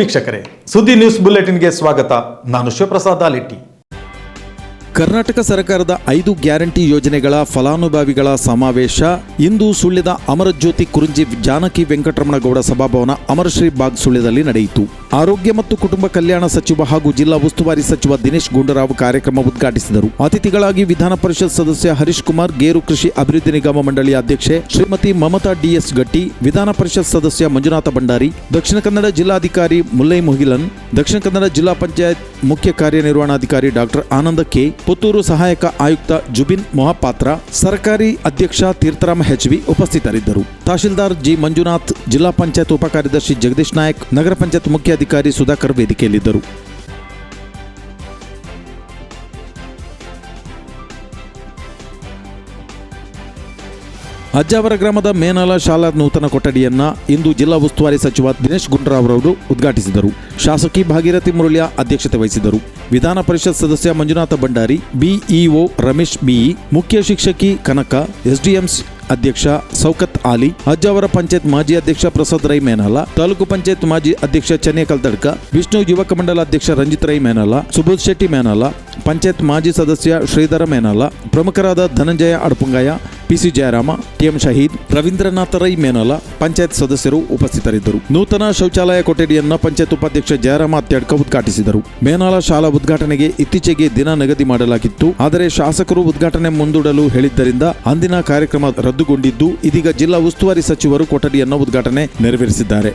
ವೀಕ್ಷಕರೇ ಸುದ್ದಿ ನ್ಯೂಸ್ ಬುಲೆಟಿನ್ಗೆ ಸ್ವಾಗತ. ನಾನು ಶಿವಪ್ರಸಾದ್ ಆಲಿಟ್ಟಿ ಕರ್ನಾಟಕ ಸರ್ಕಾರದ ಐದು ಗ್ಯಾರಂಟಿ ಯೋಜನೆಗಳ ಫಲಾನುಭವಿಗಳ ಸಮಾವೇಶ. ಇಂದು ಸುಳ್ಯದ ಅಮರಜ್ಯೋತಿ ಕುರುಂಜಿ ಜಾನಕಿ ವೆಂಕಟರಮಣಗೌಡ ಸಭಾಭವನ ಅಮರಶ್ರೀ ಬಾಗ್ ಸುಳ್ಯದಲ್ಲಿ ನಡೆಯಿತು. ಆರೋಗ್ಯ ಮತ್ತು ಕುಟುಂಬ ಕಲ್ಯಾಣ ಸಚಿವ ಹಾಗೂ ಜಿಲ್ಲಾ ಉಸ್ತುವಾರಿ ಸಚಿವ ದಿನೇಶ್ ಗುಂಡೂರಾವ್ ಕಾರ್ಯಕ್ರಮ ಉದ್ಘಾಟಿಸಿದರು. ಅತಿಥಿಗಳಾಗಿ ವಿಧಾನ ಪರಿಷತ್ ಸದಸ್ಯ ಹರೀಶ್ ಕುಮಾರ್, ಗೇರು ಕೃಷಿ ಅಭಿವೃದ್ಧಿ ನಿಗಮ ಮಂಡಳಿ ಅಧ್ಯಕ್ಷೆ ಶ್ರೀಮತಿ ಮಮತಾ ಡಿಎಸ್ ಗಟ್ಟಿ, ವಿಧಾನ ಪರಿಷತ್ ಸದಸ್ಯ ಮಂಜುನಾಥ ಭಂಡಾರಿ, ದಕ್ಷಿಣ ಕನ್ನಡ ಜಿಲ್ಲಾಧಿಕಾರಿ ಮುಲ್ಲೈ ಮೊಹಿಲನ್, ದಕ್ಷಿಣ ಕನ್ನಡ ಜಿಲ್ಲಾ ಪಂಚಾಯತ್ ಮುಖ್ಯ ಕಾರ್ಯನಿರ್ವಹಣಾಧಿಕಾರಿ ಡಾಕ್ಟರ್ ಆನಂದ ಕೆ, ಪುತ್ತೂರು ಸಹಾಯಕ ಆಯುಕ್ತ ಜುಬಿನ್ ಮೊಹಪಾತ್ರ, ಸರ್ಕಾರಿ ಅಧ್ಯಕ್ಷ ತೀರ್ಥರಾಮ ಹೆಚ್ವಿ ಉಪಸ್ಥಿತರಿದ್ದರು. ತಹಶೀಲ್ದಾರ್ ಜಿ ಮಂಜುನಾಥ್, ಜಿಲ್ಲಾ ಪಂಚಾಯತ್ ಉಪಕಾರ್ಯದರ್ಶಿ ಜಗದೀಶ್ ನಾಯಕ್, ನಗರ ಪಂಚಾಯತ್ ಮುಖ್ಯ ಅಧಿಕಾರಿ ಸುಧಾಕರ್ ವೇದಿಕೆಯಲ್ಲಿದ್ದರು. ಅಜ್ಜಾವರ ಗ್ರಾಮದ ಮೇನಾಲ ಶಾಲಾ ನೂತನ ಕೊಠಡಿಯನ್ನ ಇಂದು ಜಿಲ್ಲಾ ಉಸ್ತುವಾರಿ ಸಚಿವ ದಿನೇಶ್ ಗುಂಡೂರಾವ್ ಅವರು ಉದ್ಘಾಟಿಸಿದರು. ಶಾಸಕಿ ಭಾಗೀರಥಿ ಮುರುಳ್ಯ ಅಧ್ಯಕ್ಷತೆ ವಹಿಸಿದರು ವಿಧಾನ ಪರಿಷತ್ ಸದಸ್ಯ Manjunatha Bhandari, BEO Ramesh B E ಮುಖ್ಯ ಶಿಕ್ಷಕಿ ಕನಕ, ಎಸ್ಡಿಎಂಸ್ ಅಧ್ಯಕ್ಷ ಸೌಕತ್ ಆಲಿ, ಅಜ್ಜಾವರ ಪಂಚಾಯತ್ ಮಾಜಿ ಅಧ್ಯಕ್ಷ ಪ್ರಸಾದ್ ರೈ ಮೇನಾಲ, ತಾಲೂಕು ಪಂಚಾಯತ್ ಮಾಜಿ ಅಧ್ಯಕ್ಷ ಚೆನ್ನೈ ತಡ್ಕ ವಿಷ್ಣು ಯುವಕ ಮಂಡಲ ಅಧ್ಯಕ್ಷ ರಂಜಿತ್ ರೈ ಮೇನಾಲ ಸುಬೋಧ್ ಶೆಟ್ಟಿ ಮೇನಾಲ, ಪಂಚಾಯತ್ ಮಾಜಿ ಸದಸ್ಯ ಶ್ರೀಧರ ಮೇನಾಲ, ಪ್ರಮುಖರಾದ Dhananjaya Adapungaya P C Jayarama, T M Shahid, Ravindranatha Rai Menala, panchayat ಸದಸ್ಯರು ಉಪಸ್ಥಿತರಿದ್ದರು. ನೂತನ ಶೌಚಾಲಯ ಕೊಠಡಿಯನ್ನು ಪಂಚಾಯತ್ ಉಪಾಧ್ಯಕ್ಷ ಜಯರಾಮ ಅತ್ಯಡ್ಕ ಉದ್ಘಾಟಿಸಿದರು. ಮೇನಾಲ ಶಾಲಾ ಉದ್ಘಾಟನೆಗೆ ಇತ್ತೀಚೆಗೆ ದಿನ ನಿಗದಿ ಮಾಡಲಾಗಿತ್ತು. ಆದರೆ ಶಾಸಕರು ಉದ್ಘಾಟನೆ ಮುಂದೂಡಲು ಹೇಳಿದ್ದರಿಂದ ಅಂದಿನ ಕಾರ್ಯಕ್ರಮ ರದ್ದುಗೊಂಡಿದ್ದು, ಇದೀಗ ಜಿಲ್ಲಾ ಉಸ್ತುವಾರಿ ಸಚಿವರು ಕೊಠಡಿಯನ್ನು ಉದ್ಘಾಟನೆ ನೆರವೇರಿಸಿದ್ದಾರೆ.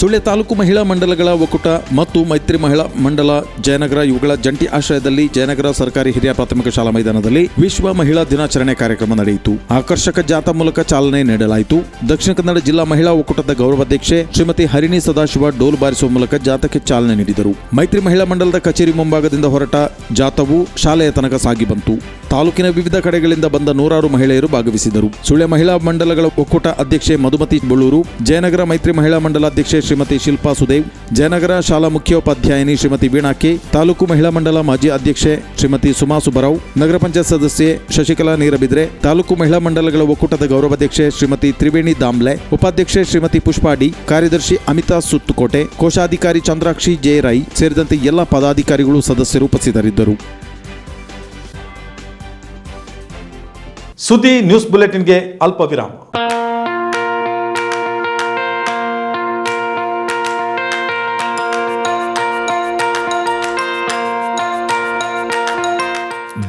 ಸುಳ್ಯ ತಾಲೂಕು ಮಹಿಳಾ ಮಂಡಲಗಳ ಒಕ್ಕೂಟ ಮತ್ತು ಮೈತ್ರಿ ಮಹಿಳಾ ಮಂಡಲ ಜಯನಗರ ಇವುಗಳ ಜಂಟಿ ಆಶ್ರಯದಲ್ಲಿ ಜಯನಗರ ಸರ್ಕಾರಿ ಹಿರಿಯ ಪ್ರಾಥಮಿಕ ಶಾಲಾ ಮೈದಾನದಲ್ಲಿ ವಿಶ್ವ ಮಹಿಳಾ ದಿನಾಚರಣೆ ಕಾರ್ಯಕ್ರಮ ನಡೆಯಿತು. ಆಕರ್ಷಕ ಜಾಥಾ ಮೂಲಕ ಚಾಲನೆ ನೀಡಲಾಯಿತು. ದಕ್ಷಿಣ ಕನ್ನಡ ಜಿಲ್ಲಾ ಮಹಿಳಾ ಒಕ್ಕೂಟದ ಗೌರವಾಧ್ಯಕ್ಷೆ ಶ್ರೀಮತಿ ಹರಿಣಿ ಸದಾಶಿವ ಡೋಲ್ ಬಾರಿಸುವ ಮೂಲಕ ಜಾಥಾಕ್ಕೆ ಚಾಲನೆ ನೀಡಿದರು. ಮೈತ್ರಿ ಮಹಿಳಾ ಮಂಡಲದ ಕಚೇರಿ ಮುಂಭಾಗದಿಂದ ಹೊರಟ ಜಾಥವು ಶಾಲೆಯ ತನಕ ಸಾಗಿ ಬಂತು. ತಾಲೂಕಿನ ವಿವಿಧ ಕಡೆಗಳಿಂದ ಬಂದ ನೂರಾರು ಮಹಿಳೆಯರು ಭಾಗವಹಿಸಿದರು. ಸುಳ್ಯ ಮಹಿಳಾ ಮಂಡಲಗಳ ಒಕ್ಕೂಟ ಅಧ್ಯಕ್ಷೆ ಮಧುಮತಿ ಬಳ್ಳೂರು, ಜಯನಗರ ಮೈತ್ರಿ ಮಹಿಳಾ ಮಂಡಲ ಅಧ್ಯಕ್ಷೆ ಶ್ರೀಮತಿ ಶಿಲ್ಪಾ ಸುದೇವ್, ಜಯನಗರ ಶಾಲಾ ಮುಖ್ಯೋಪಾಧ್ಯಾಯಿನಿ ಶ್ರೀಮತಿ ವೀಣಾ ಕೆ ತಾಲೂಕು ಮಹಿಳಾ ಮಂಡಲ ಮಾಜಿ ಅಧ್ಯಕ್ಷೆ ಶ್ರೀಮತಿ ಸುಮಾ ಸುಬ್ಬರಾವ್, ನಗರ ಪಂಚಾಯತ್ ಸದಸ್ಯೆ ಶಶಿಕಲಾ ನೀರಬಿದ್ರೆ, ತಾಲೂಕು ಮಹಿಳಾ ಮಂಡಲಗಳ ಒಕ್ಕೂಟದ ಗೌರವಾಧ್ಯಕ್ಷೆ ಶ್ರೀಮತಿ ತ್ರಿವೇಣಿ ದಾಮ್ಲೆ ಉಪಾಧ್ಯಕ್ಷೆ ಶ್ರೀಮತಿ ಪುಷ್ಪಾಡಿ, ಕಾರ್ಯದರ್ಶಿ ಅಮಿತಾ ಸುತ್ತುಕೋಟೆ, ಕೋಶಾಧಿಕಾರಿ ಚಂದ್ರಾಕ್ಷಿ ಜೆ ರೈ ಸೇರಿದಂತೆ ಎಲ್ಲ ಪದಾಧಿಕಾರಿಗಳು ಸದಸ್ಯರು ಉಪಸ್ಥಿತರಿದ್ದರು. ಸುದ್ದಿ ನ್ಯೂಸ್ ಬುಲೆಟಿನ್ಗೆ ಅಲ್ಪ ವಿರಾಮ.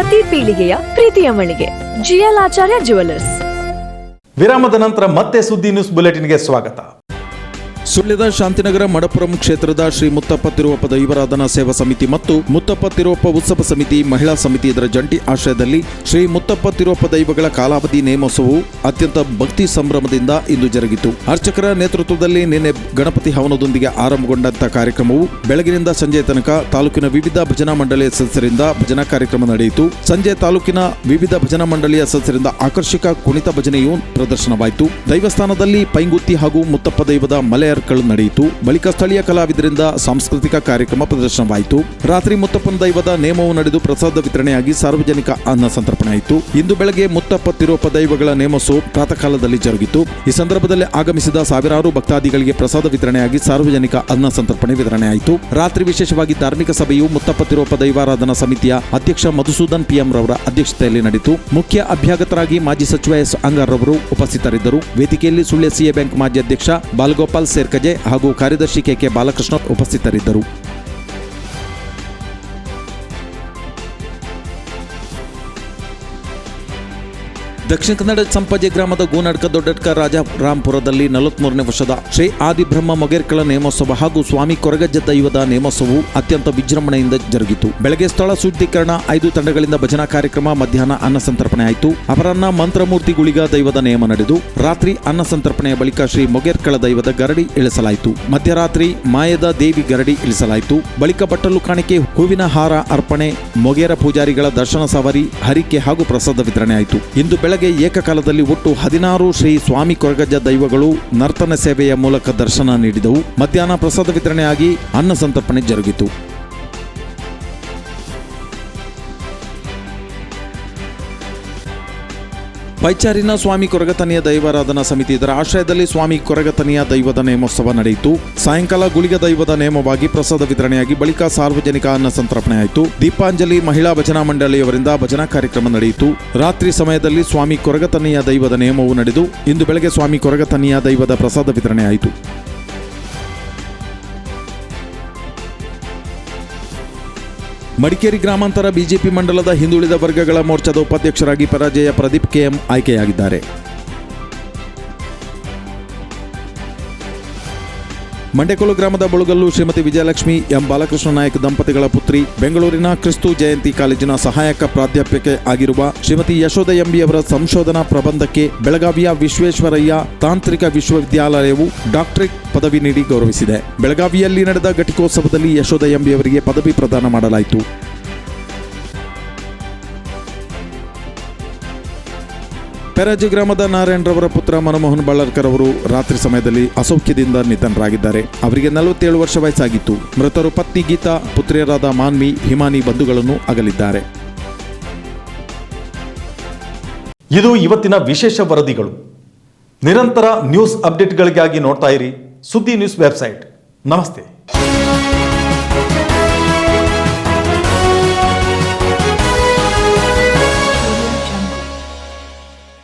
ಪ್ರತಿ ಪೀಳಿಗೆಯ ಪ್ರೀತಿಯ ಮಳಿಗೆ. ಜಿಎಲ್ ಆಚಾರ್ಯ ಜುವೆಲ್ಲರ್ಸ್ ವಿರಾಮದ ನಂತರ ಮತ್ತೆ ಸುದ್ದಿ ನ್ಯೂಸ್ ಬುಲೆಟಿನ್ಗೆ ಸ್ವಾಗತ. ಸುಳ್ಯದ ಶಾಂತಿನಗರ ಮಡಪುರಂ ಕ್ಷೇತ್ರದ ಶ್ರೀ ಮುತ್ತಪ್ಪ ತಿರುವಪ್ಪ ದೈವರಾಧನಾ ಸೇವಾ ಸಮಿತಿ ಮತ್ತು ಮುತ್ತಪ್ಪ ತಿರುವಪ್ಪ ಉತ್ಸವ ಸಮಿತಿ ಮಹಿಳಾ ಸಮಿತಿ ಇದರ ಜಂಟಿ ಆಶ್ರಯದಲ್ಲಿ ಶ್ರೀ ಮುತ್ತಪ್ಪ ತಿರುವಪ್ಪ ದೈವಗಳ ಕಾಲಾವಧಿ ನೇಮೋತ್ಸವವು ಅತ್ಯಂತ ಭಕ್ತಿ ಸಂಭ್ರಮದಿಂದ ಇಂದು ಜರುಗಿತು. ಅರ್ಚಕರ ನೇತೃತ್ವದಲ್ಲಿ ನಿನ್ನೆ ಗಣಪತಿ ಹವನದೊಂದಿಗೆ ಆರಂಭಗೊಂಡಂತಹ ಕಾರ್ಯಕ್ರಮವು ಬೆಳಗಿನಿಂದ ಸಂಜೆ ತನಕ ತಾಲೂಕಿನ ವಿವಿಧ ಭಜನಾ ಮಂಡಳಿಯ ಸದಸ್ಯರಿಂದ ಭಜನಾ ಕಾರ್ಯಕ್ರಮ ನಡೆಯಿತು. ಸಂಜೆ ತಾಲೂಕಿನ ವಿವಿಧ ಭಜನಾ ಮಂಡಳಿಯ ಸದಸ್ಯರಿಂದ ಆಕರ್ಷಕ ಕುಣಿತ ಭಜನೆಯು ಪ್ರದರ್ಶನವಾಯಿತು. ದೈವಸ್ಥಾನದಲ್ಲಿ ಪೈಂಗುತ್ತಿ ಹಾಗೂ ಮುತ್ತಪ್ಪ ದೈವದ ಮಲೆಯರ್ಕಳು ನಡೆಯಿತು. ಬಳಿಕ ಸ್ಥಳೀಯ ಕಲಾವಿದರಿಂದ ಸಾಂಸ್ಕೃತಿಕ ಕಾರ್ಯಕ್ರಮ ಪ್ರದರ್ಶನವಾಯಿತು. ರಾತ್ರಿ ಮುತ್ತಪ್ಪನ ದೈವದ ನೇಮವು ನಡೆದು ಪ್ರಸಾದ ವಿತರಣೆಯಾಗಿ ಸಾರ್ವಜನಿಕ ಅನ್ನ ಸಂತರ್ಪಣೆ ಆಯಿತು. ಇಂದು ಬೆಳಗ್ಗೆ ಮುತ್ತಪ್ಪ ತಿರೋಪ ದೈವಗಳ ನೇಮಸು ಪ್ರಾತಃ ಕಾಲದಲ್ಲಿ ಜರುಗಿತು. ಈ ಸಂದರ್ಭದಲ್ಲಿ ಆಗಮಿಸಿದ ಸಾವಿರಾರು ಭಕ್ತಾದಿಗಳಿಗೆ ಪ್ರಸಾದ ವಿತರಣೆಯಾಗಿ ಸಾರ್ವಜನಿಕ ಅನ್ನ ಸಂತರ್ಪಣೆ ವಿತರಣೆಯಾಯಿತು. ರಾತ್ರಿ ವಿಶೇಷವಾಗಿ ಧಾರ್ಮಿಕ ಸಭೆಯು ಮುತ್ತಪ್ಪ ತಿರೋಪ ದೈವಾರಾಧನಾ ಸಮಿತಿಯ ಅಧ್ಯಕ್ಷ ಮಧುಸೂದನ್ ಪಿಎಂ ರವರ ಅಧ್ಯಕ್ಷತೆಯಲ್ಲಿ ನಡೆಯಿತು. ಮುಖ್ಯ ಅಭ್ಯಾಗತರಾಗಿ ಮಾಜಿ ಸಚಿವ ಎಸ್ ಅಂಗಾರ್ ರವರು ಉಪಸ್ಥಿತರಿದ್ದರು. ವೇದಿಕೆಯಲ್ಲಿ ಸುಳ್ಯ ಸಿಎ ಬ್ಯಾಂಕ್ ಮಾಜಿ ಅಧ್ಯಕ್ಷ ಬಾಲಗೋಪಾಲ್ ಸೇರ್ಕಜೆ ಹಾಗೂ ಕಾರ್ಯದರ್ಶಿ ಕೆಕೆ ಬಾಲಕೃಷ್ಣ ಉಪಸ್ಥಿತರಿದ್ದರು. ದಕ್ಷಿಣ ಕನ್ನಡ ಸಂಪಾಜೆ ಗ್ರಾಮದ ಗೋನಡ್ಕ ದೊಡ್ಡಡ್ಕ ರಾಜರಾಂಪುರದಲ್ಲಿ ನಲವತ್ಮೂರನೇ ವರ್ಷದ ಶ್ರೀ ಆದಿಬ್ರಹ್ಮ ಮೊಗೇರ್ಕಳ ನೇಮೋತ್ಸವ ಹಾಗೂ ಸ್ವಾಮಿ ಕೊರಗಜ್ಜ ದೈವದ ನೇಮೋತ್ಸವವು ಅತ್ಯಂತ ವಿಜೃಂಭಣೆಯಿಂದ ಜರುಗಿತು. ಬೆಳಗ್ಗೆ ಸ್ಥಳ ಶುದ್ಧೀಕರಣ, ಐದು ತಂಡಗಳಿಂದ ಭಜನಾ ಕಾರ್ಯಕ್ರಮ, ಮಧ್ಯಾಹ್ನ ಅನ್ನ ಸಂತರ್ಪಣೆ ಆಯಿತು. ಅಪರಾಹ್ನ ಮಂತ್ರಮೂರ್ತಿ ಗುಳಿಗ ದೈವದ ನೇಮ ನಡೆದು, ರಾತ್ರಿ ಅನ್ನ ಸಂತರ್ಪಣೆಯ ಬಳಿಕ ಶ್ರೀ ಮೊಗೇರ್ಕಳ ದೈವದ ಗರಡಿ ಇಳಿಸಲಾಯಿತು. ಮಧ್ಯರಾತ್ರಿ ಮಾಯದ ದೇವಿ ಗರಡಿ ಇಳಿಸಲಾಯಿತು. ಬಳಿಕ ಬಟ್ಟಲು ಕಾಣಿಕೆ, ಹೂವಿನ ಹಾರ ಅರ್ಪಣೆ, ಮೊಗೇರ ಪೂಜಾರಿಗಳ ದರ್ಶನ ಸವಾರಿ, ಹರಿಕೆ ಹಾಗೂ ಪ್ರಸಾದ ವಿತರಣೆ ಆಯಿತು. ಇಂದು ಬೆಳಗ್ಗೆ ಏಕಕಾಲದಲ್ಲಿ ಒಟ್ಟು ಹದಿನಾರು ಶ್ರೀ ಸ್ವಾಮಿ ಕೊರಗಜ್ಜ ದೈವಗಳು ನರ್ತನ ಸೇವೆಯ ಮೂಲಕ ದರ್ಶನ ನೀಡಿದವು. ಮಧ್ಯಾಹ್ನ ಪ್ರಸಾದ ವಿತರಣೆಯಾಗಿ ಅನ್ನ ಸಂತರ್ಪಣೆ ಜರುಗಿತು. ಪೈಚಾರಿನ ಸ್ವಾಮಿ ಕೊರಗತನಿಯ ದೈವಾರಾಧನಾ ಸಮಿತಿ ಇದರ ಆಶ್ರಯದಲ್ಲಿ ಸ್ವಾಮಿ ಕೊರಗತನಿಯ ದೈವದ ನೇಮೋತ್ಸವ ನಡೆಯಿತು. ಸಾಯಂಕಾಲ ಗುಳಿಗ ದೈವದ ನೇಮವಾಗಿ ಪ್ರಸಾದ ವಿತರಣೆಯಾಗಿ ಬಳಿಕ ಸಾರ್ವಜನಿಕ ಅನ್ನ ಸಂತರ್ಪಣೆಯಾಯಿತು. ದೀಪಾಂಜಲಿ ಮಹಿಳಾ ಭಜನಾ ಮಂಡಳಿಯವರಿಂದ ಭಜನಾ ಕಾರ್ಯಕ್ರಮ ನಡೆಯಿತು. ರಾತ್ರಿ ಸಮಯದಲ್ಲಿ ಸ್ವಾಮಿ ಕೊರಗತನಿಯ ದೈವದ ನೇಮವು ನಡೆದು ಇಂದು ಬೆಳಗ್ಗೆ ಸ್ವಾಮಿ ಕೊರಗತನಿಯ ದೈವದ ಪ್ರಸಾದ ವಿತರಣೆ ಮಡಿಕೇರಿ ಗ್ರಾಮಾಂತರ ಬಿಜೆಪಿ ಮಂಡಲದ ಹಿಂದುಳಿದ ವರ್ಗಗಳ ಮೋರ್ಚಾದ ಉಪಾಧ್ಯಕ್ಷರಾಗಿ ಪರಾಜಯ ಪ್ರದೀಪ್ ಕೆಎಂ ಆಯ್ಕೆಯಾಗಿದ್ದಾರೆ. ಮಂಡ್ಯಕೊಳು ಗ್ರಾಮದ ಬಳುಗಲ್ಲು ಶ್ರೀಮತಿ ವಿಜಯಲಕ್ಷ್ಮಿ ಎಂ ಬಾಲಕೃಷ್ಣ ನಾಯಕ್ ದಂಪತಿಗಳ ಪುತ್ರಿ ಬೆಂಗಳೂರಿನ ಕ್ರಿಸ್ತು ಜಯಂತಿ ಕಾಲೇಜಿನ ಸಹಾಯಕ ಪ್ರಾಧ್ಯಾಪಕೆ ಆಗಿರುವ ಶ್ರೀಮತಿ ಯಶೋಧ ಎಂಬಿ ಅವರ ಸಂಶೋಧನಾ ಪ್ರಬಂಧಕ್ಕೆ ಬೆಳಗಾವಿಯ ವಿಶ್ವೇಶ್ವರಯ್ಯ ತಾಂತ್ರಿಕ ವಿಶ್ವವಿದ್ಯಾಲಯವು ಡಾಕ್ಟರೇಟ್ ಪದವಿ ನೀಡಿ ಗೌರವಿಸಿದೆ. ಬೆಳಗಾವಿಯಲ್ಲಿ ನಡೆದ ಘಟಿಕೋತ್ಸವದಲ್ಲಿ ಯಶೋಧ ಎಂಬಿ ಅವರಿಗೆ ಪದವಿ ಪ್ರದಾನ ಮಾಡಲಾಯಿತು. ಪೆರಾಜಿ ಗ್ರಾಮದ ನಾರಾಯಣರವರ ಪುತ್ರ ಮನಮೋಹನ್ ಬಳ್ಳಾರ್ಕರ್ ಅವರು ರಾತ್ರಿ ಸಮಯದಲ್ಲಿ ಅಸೌಖ್ಯದಿಂದ ನಿಧನರಾಗಿದ್ದಾರೆ. ಅವರಿಗೆ ನಲವತ್ತೇಳು ವರ್ಷ ವಯಸ್ಸಾಗಿತ್ತು. ಮೃತರು ಪತ್ನಿ ಗೀತಾ, ಪುತ್ರಿಯರಾದ ಮಾನ್ವಿ, ಹಿಮಾನಿ ಬಂಧುಗಳನ್ನು ಅಗಲಿದ್ದಾರೆ. ಇದು ಇವತ್ತಿನ ವಿಶೇಷ ವರದಿಗಳು. ನಿರಂತರ ನ್ಯೂಸ್ ಅಪ್ಡೇಟ್ಗಳಿಗಾಗಿ ನೋಡ್ತಾ ಇರಿ ಸುದ್ದಿ ನ್ಯೂಸ್ ವೆಬ್ಸೈಟ್. ನಮಸ್ತೆ.